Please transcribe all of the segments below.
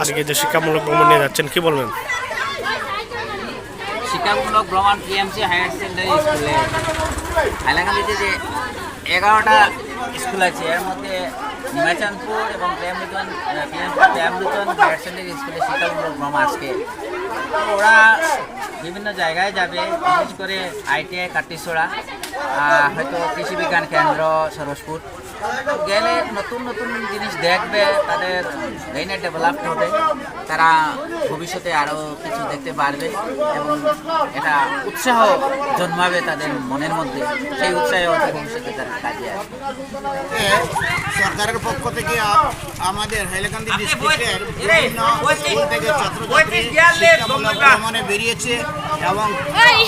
আজকে যে শিক্ষামূলক ভ্রমণ নিয়ে যাচ্ছেন কি বলবেন? শিক্ষামূলক ভ্রমণ পিএমসি হায়ার সেকেন্ডারি স্কুলে হাইলাকান্দিতে যে এগারোটা স্কুল আছে এর মধ্যে নিমাচানপুর এবং Premlitan PMC Premlitan higher secondary স্কুলে শিক্ষামূলক ভ্রমণ আজকে। ওরা বিভিন্ন জায়গায় যাবে বিশেষ করে আইটিআই কাটিসোড়া হয়তো কৃষি বিজ্ঞান কেন্দ্র সরসপুর তো গেলে নতুন নতুন জিনিস দেখবে তাদের ব্রেনে ডেভেলপ হবে। তারা ভবিষ্যতে আরও কিছু দেখতে পারবে এবং এটা উৎসাহ জন্মাবে তাদের মনের মধ্যে। সেই উৎসাহে ভবিষ্যতে তারা কাজে আসবে। এ, সরকারের পক্ষ থেকে আমাদের হাইলাকান্দি ডিস্ট্রিক্টের বিভিন্ন স্কুল থেকে ছাত্রছাত্রী শিক্ষামূলক ভ্রমণে বেরিয়েছে এবং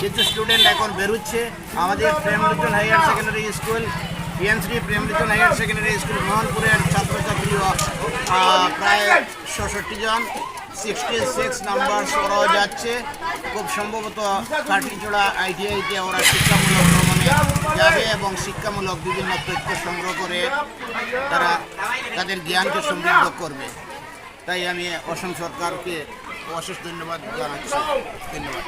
কিছু স্টুডেন্ট এখন বেরোচ্ছে। আমাদের Premliton higher secondary school PNC Premliton higher secondary school মোহনপুরের ছাত্রছাত্রীও আ, প্রায় ছষট্টি জন। সিক্সটি সিক্স নাম্বার ওরাও যাচ্ছে। খুব সম্ভবত কাঠিচোড়া আইটিআইতে ওরা শিক্ষামূলক ভ্রমণে এবং শিক্ষামূলক বিভিন্ন তথ্য সংগ্রহ করে তারা তাদের জ্ঞানকে সমৃদ্ধ করবে। তাই আমি অসম সরকারকে অশেষ ধন্যবাদ জানাচ্ছি। ধন্যবাদ।